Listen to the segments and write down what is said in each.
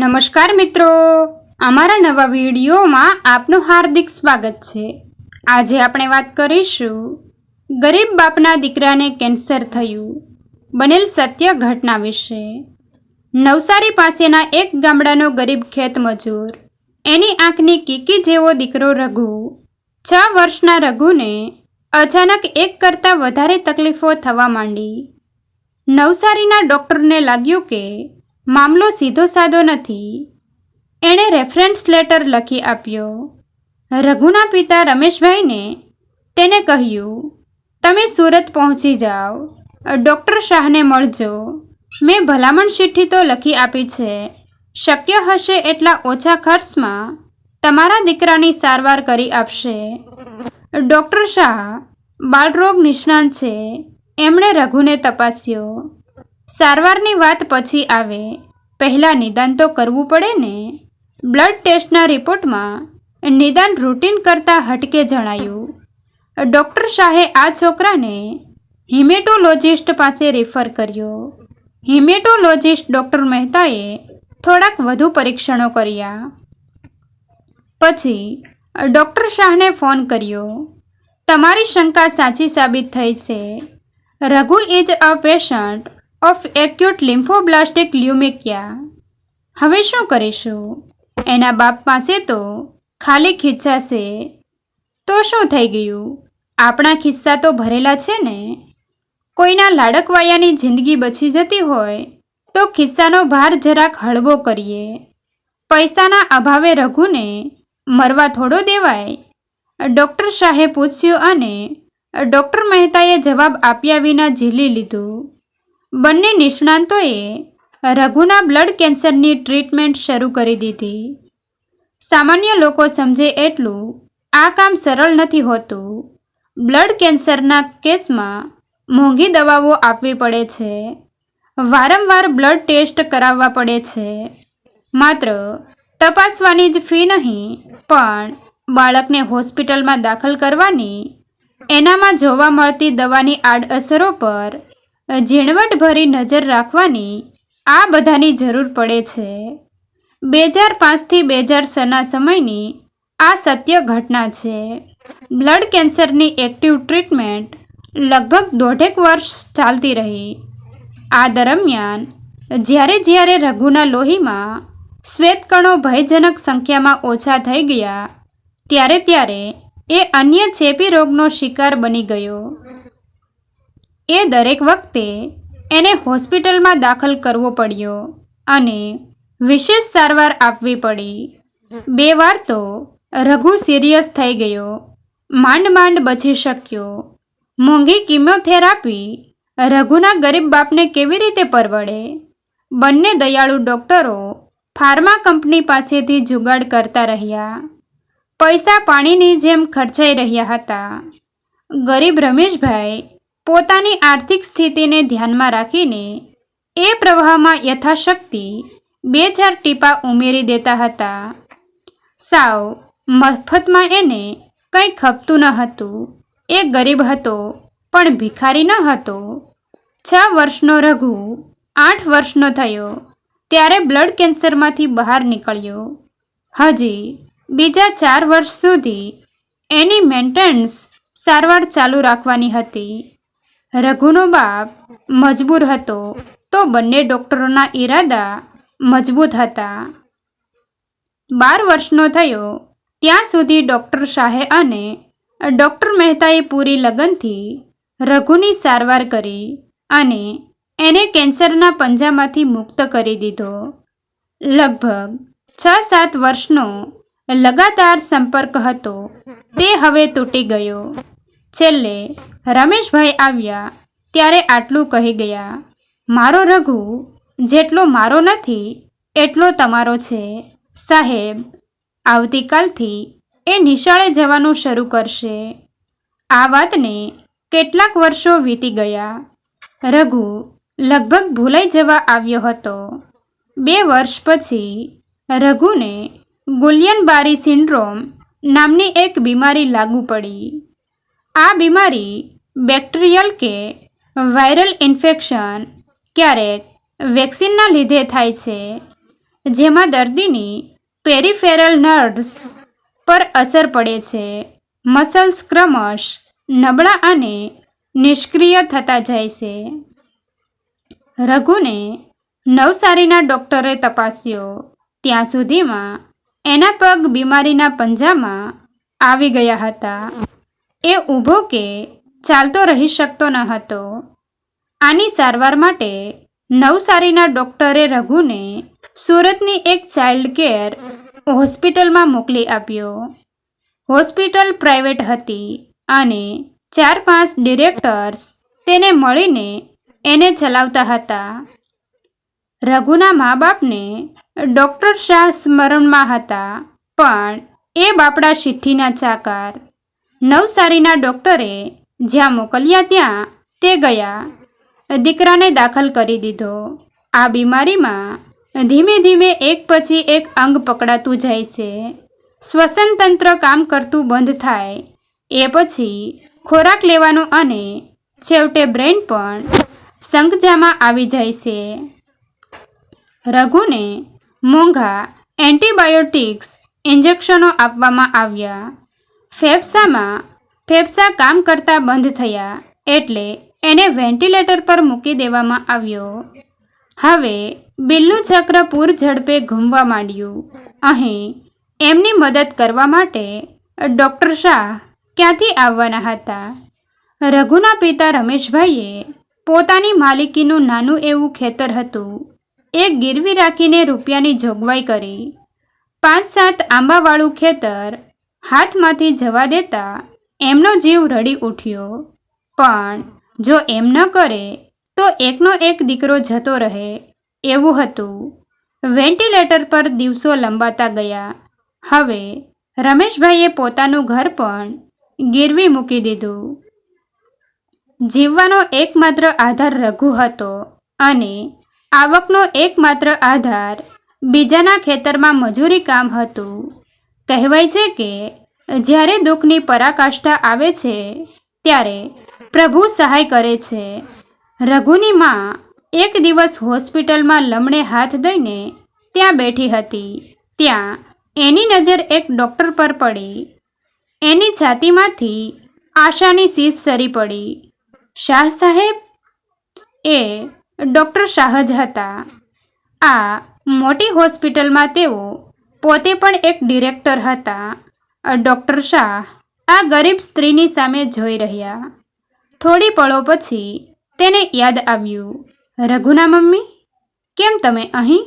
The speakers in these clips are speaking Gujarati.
નમસ્કાર મિત્રો. અમારા નવા વિડીયોમાં આપનું હાર્દિક સ્વાગત છે. આજે આપણે વાત કરીશું, ગરીબ બાપના દીકરાને કેન્સર થયું, બનેલ સત્ય ઘટના વિશે. નવસારી પાસેના એક ગામડાનો ગરીબ ખેત મજૂર, એની આંખની કીકી જેવો દીકરો રઘુ, છ વર્ષના રઘુને અચાનક એક કરતાં વધારે તકલીફો થવા માંડી. નવસારીના ડૉક્ટરને લાગ્યું કે મામલો સીધો સાદો નથી. એણે રેફરન્સ લેટર લખી આપ્યો. રઘુના પિતા રમેશભાઈને તેને કહ્યું, તમે સુરત પહોંચી જાઓ. ડૉક્ટર શાહને મળજો. મેં ભલામણ ચિઠ્ઠી તો લખી આપી છે. શક્ય હશે એટલા ઓછા ખર્ચમાં તમારા દીકરાની સારવાર કરી આપશે. ડૉક્ટર શાહ, બાળરોગ નિષ્ણાંત છે. એમણે રઘુને તપાસ્યો. સારવારની વાત પછી આવે. પહેલાં નિદાન તો કરવું પડે ને? બ્લડ ટેસ્ટના રિપોર્ટમાં નિદાન રૂટીન કરતાં હટકે જણાયું. ડૉક્ટર શાહે આ છોકરાને હિમેટોલોજિસ્ટ પાસે રેફર કર્યો. હિમેટોલોજિસ્ટ ડૉક્ટર મહેતાએ થોડાક વધુ પરીક્ષણો કર્યા. પછી ડૉક્ટર શાહને ફોન કર્યો. તમારી શંકા સાચી સાબિત થઈ છે. Raghu is a patient. Of acute lymphoblastic લ્યુમેકિયા. હવે શું કરીશું? એના બાપ પાસે તો ખાલી ખિસ્સા છે. તો શું થઈ ગયું? આપણા ખિસ્સા તો ભરેલા છે ને? કોઈના લાડકવાયાની જિંદગી બચી જતી હોય, તો ખિસ્સાનો ભાર જરાક હળવો કરીએ. પૈસાના અભાવે રઘુને મરવા થોડો દેવાય? ડૉક્ટર શાહે પૂછ્યું અને ડૉક્ટર મહેતાએ જવાબ આપ્યા વિના ઝીલી લીધું. બંને નિષ્ણાંતોએ રઘુના બ્લડ કેન્સરની ટ્રીટમેન્ટ શરૂ કરી દીધી. સામાન્ય લોકો સમજે એટલું, આ કામ સરળ નથી હોતું. બ્લડ કેન્સરના કેસમાં મોંઘી દવાઓ આપવી પડે છે. વારંવાર બ્લડ ટેસ્ટ કરાવવા પડે છે. માત્ર તપાસવાની જ ફી નહીં, પણ બાળકને હોસ્પિટલમાં દાખલ કરવાની, એનામાં જોવા મળતી દવાની આડઅસરો પર ઝીણવટભરી નજર રાખવાની આ બધાની જરૂર પડે છે. બે હજાર પાંચથી બે હજાર છના સમયની આ સત્ય ઘટના છે. બ્લડ કેન્સરની એક્ટિવ ટ્રીટમેન્ટ લગભગ દોઢેક વર્ષ ચાલતી રહી. આ દરમિયાન જ્યારે જ્યારે રઘુના લોહીમાં શ્વેતકણો ભયજનક સંખ્યામાં ઓછા થઈ ગયા, ત્યારે ત્યારે એ અન્ય ચેપી રોગનો શિકાર બની ગયો. એ દરેક વખતે એને હોસ્પિટલમાં દાખલ કરવો પડ્યો અને વિશેષ સારવાર આપવી પડી. બે વાર તો રઘુ સિરિયસ થઈ ગયો, માંડ માંડ બચી શક્યો. મોંઘી કિમોથેરાપી રઘુના ગરીબ બાપને કેવી રીતે પરવડે? બંને દયાળુ ડૉક્ટરો ફાર્મા કંપની પાસેથી જુગાડ કરતા રહ્યા. પૈસા પાણીની જેમ ખર્ચાઈ રહ્યા હતા. ગરીબ રમેશભાઈ પોતાની આર્થિક સ્થિતિને ધ્યાનમાં રાખીને એ પ્રવાહમાં યથાશક્તિ બે ચાર ટીપા ઉમેરી દેતા હતા. સાવ મફતમાં એને કંઈ ખપતું ન હતું. એ ગરીબ હતો, પણ ભિખારી ન હતો. છ વર્ષનો રઘુ, આઠ વર્ષનો થયો, ત્યારે બ્લડ કેન્સરમાંથી બહાર નીકળ્યો. હજી બીજા ચાર વર્ષ સુધી એની મેન્ટેનન્સ સારવાર ચાલુ રાખવાની હતી. રઘુનો બાપ મજબૂર હતો, તો બંને ડૉક્ટરોના ઈરાદા મજબૂત હતા. બાર વર્ષનો થયો, ત્યાં સુધી ડૉક્ટર શાહે અને ડૉક્ટર મહેતાએ પૂરી લગનથી રઘુની સારવાર કરી અને એને કેન્સરના પંજામાંથી મુક્ત કરી દીધો. લગભગ છ સાત વર્ષનો લગાતાર સંપર્ક હતો, તે હવે તૂટી ગયો. છેલ્લે રમેશભાઈ આવ્યા ત્યારે આટલું કહી ગયા, મારો રઘુ જેટલો મારો નથી, એટલો તમારો છે. સાહેબ, આવતીકાલથી એ નિશાળે જવાનું શરૂ કરશે. આ વાતને કેટલાક વર્ષો વીતી ગયા. રઘુ લગભગ ભૂલાઈ જવા આવ્યો હતો. બે વર્ષ પછી રઘુને ગુલિયન બારી સિન્ડ્રોમ નામની એક બીમારી લાગુ પડી. આ બીમારી બેક્ટેરિયલ કે વાયરલ ઇન્ફેક્શન ક્યારેક વેક્સિનના લીધે થાય છે, જેમાં દર્દીની પેરીફેરલ નર્વ્સ પર અસર પડે છે. મસલ્સ ક્રમશ નબળા અને નિષ્ક્રિય થતા જાય છે. રઘુને નવસારીના ડોક્ટરે તપાસ્યો, ત્યાં સુધીમાં એના પગ બીમારીના પંજામાં આવી ગયા હતા. એ ઊભો કે ચાલતો રહી શકતો ન હતો. આની સારવાર માટે નવસારીના ડોક્ટરે રઘુને સુરતની એક ચાઇલ્ડ કેર હોસ્પિટલમાં મોકલી આપ્યો. હોસ્પિટલ પ્રાઇવેટ હતી અને ચાર પાંચ ડિરેક્ટર્સ તેને મળીને એને ચલાવતા હતા. રઘુના મા બાપને ડૉક્ટર શાહ સ્મરણમાં હતા, પણ એ બાપડા શિઠ્ઠીના ચાકાર નવસારીના ડૉક્ટરે જ્યાં મોકલ્યા ત્યાં તે ગયા, દીકરાને દાખલ કરી દીધો. આ બીમારીમાં ધીમે ધીમે એક પછી એક અંગ પકડાતું જાય છે. શ્વસન તંત્ર કામ કરતું બંધ થાય. એ પછી ખોરાક લેવાનો અને છેવટે બ્રેન પણ સંકજામાં આવી જાય છે. રઘુને મોંઘા એન્ટીબાયોટિક્સ ઇન્જેક્શનો આપવામાં આવ્યા. ફેફસામાં ફેફસા કામ કરતા બંધ થયા એટલે એને વેન્ટિલેટર પર મૂકી દેવામાં આવ્યો. હવે બિલનું ચક્ર પૂર ઝડપે ઘૂમવા માંડ્યું. અહીં એમની મદદ કરવા માટે ડૉક્ટર શાહ ક્યાંથી આવવાના હતા? રઘુના પિતા રમેશભાઈએ પોતાની માલિકીનું નાનું એવું ખેતર હતું. એ ગીરવી રાખીને રૂપિયાની જોગવાઈ કરી. પાંચ સાત આંબાવાળું ખેતર હાથમાંથી જવા દેતા એમનો જીવ રડી ઉઠ્યો. પણ જો એમ ન કરે, તો એકનો એક દીકરો જતો રહે. એવું હતું. વેન્ટિલેટર પર દિવસો લંબાતા ગયા. હવે રમેશભાઈએ પોતાનું ઘર પણ ગીરવી મૂકી દીધું. જીવવાનો એકમાત્ર આધાર રઘુ હતો અને આવકનો એકમાત્ર આધાર બીજાના ખેતરમાં મજૂરી કામ હતું. કહેવાય છે કે, જ્યારે દુઃખની પરાકાષ્ઠા આવે છે, ત્યારે પ્રભુ સહાય કરે છે. રઘુની માં એક દિવસ હોસ્પિટલમાં લમણે હાથ દઈને ત્યાં બેઠી હતી. ત્યાં એની નજર એક ડૉક્ટર પર પડી. એની છાતીમાંથી આશાની શીશ સરી પડી. શાહ સાહેબ? એ ડૉક્ટર શાહ જ હતા. આ મોટી હોસ્પિટલમાં તેઓ પોતે પણ એક ડિરેક્ટર હતા ડૉક્ટર શાહ. આ ગરીબ સ્ત્રીની સામે જોઈ રહ્યા. થોડી પળો પછી તેને યાદ આવ્યું, રઘુના મમ્મી, કેમ તમે અહીં?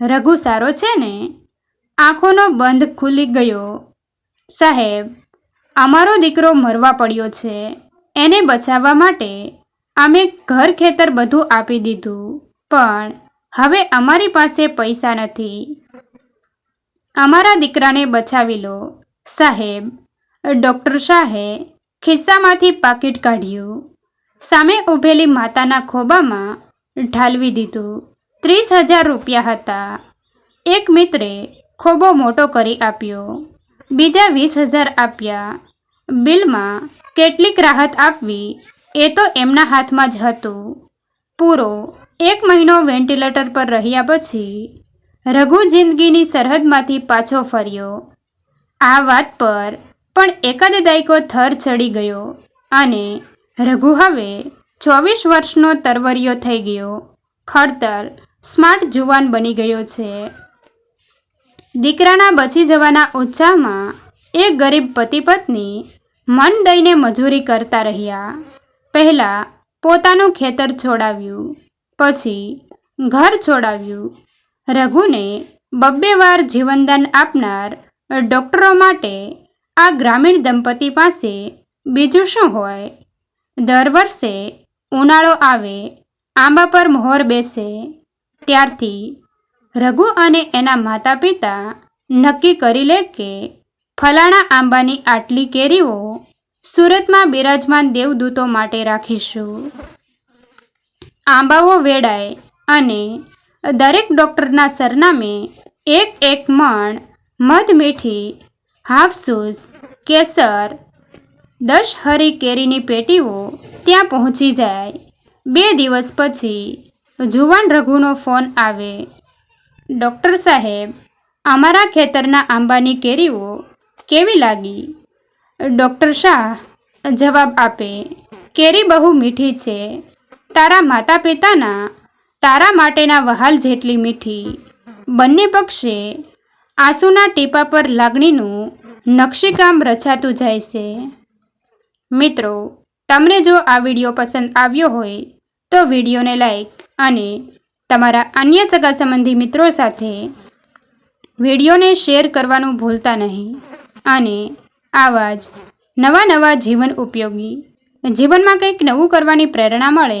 રઘુ સારો છે ને? આંખોનો બંધ ખુલી ગયો. સાહેબ, અમારો દીકરો મરવા પડ્યો છે. એને બચાવવા માટે અમે ઘર ખેતર બધું આપી દીધું. પણ હવે અમારી પાસે પૈસા નથી. અમારા દીકરાને બચાવી લો. સાહેબ, ડૉક્ટર શાહે ખિસ્સામાંથી પાકીટ કાઢ્યું. સામે ઊભેલી માતાના ખોબામાં ઢાલવી દીધું. ત્રીસ હજાર રૂપિયા હતા. એક મિત્રે ખોબો મોટો કરી આપ્યો. બીજા વીસ હજાર આપ્યા. બિલમાં કેટલીક રાહત આપવી એ તો એમના હાથમાં જ હતું. પૂરો એક મહિનો વેન્ટિલેટર પર રહ્યા પછી રઘુ જિંદગીની સરહદમાંથી પાછો ફર્યો. આ વાત પર પણ એકાદ દાયકો થર ચડી ગયો અને રઘુ હવે ચોવીસ વર્ષનો તરવરિયો થઈ ગયો. ખડતલ સ્માર્ટ જુવાન બની ગયો છે. દીકરાના બચી જવાના ઉત્સાહમાં એ ગરીબ પતિ પત્ની મન દઈને મજૂરી કરતા રહ્યા. પહેલાં પોતાનું ખેતર છોડાવ્યું, પછી ઘર છોડાવ્યું રઘુને બબ્બે વાર જીવનદાન આપનાર ડૉક્ટરો માટે આ ગ્રામીણ દંપતી પાસે બીજું શું હોય? દર વર્ષે ઉનાળો આવે, આંબા પર મોહર બેસે. ત્યારથી રઘુ અને એના માતા પિતા નક્કી કરી લે કે ફલાણા આંબાની આટલી કેરીઓ સુરતમાં બિરાજમાન દેવદૂતો માટે રાખીશું. આંબાઓ વેડાય અને દરેક ડૉક્ટરના સરનામે એક એક મણ, મધ મીઠી હાફસૂસ કેસર, દસ હરી કેરીની પેટીઓ ત્યાં પહોંચી જાય. બે દિવસ પછી જુવાન રઘુનો ફોન આવે. ડૉક્ટર સાહેબ, અમારા ખેતરના આંબાની કેરીઓ કેવી લાગી? ડૉક્ટર શાહ જવાબ આપે, કેરી બહુ મીઠી છે. તારા માતા પિતાના તારા માટેના વહાલ જેટલી મીઠી. બંને પક્ષે આંસુના ટીપા પર લાગણીનું નકશીકામ રચાતું જાય છે. મિત્રો, તમને જો આ વીડિયો પસંદ આવ્યો હોય, તો વિડીયોને લાઈક અને તમારા અન્ય સગા સંબંધી મિત્રો સાથે વિડીયોને શેર કરવાનું ભૂલતા નહીં. અને આવા જ નવા નવા જીવન ઉપયોગી જીવનમાં કંઈક નવું કરવાની પ્રેરણા મળે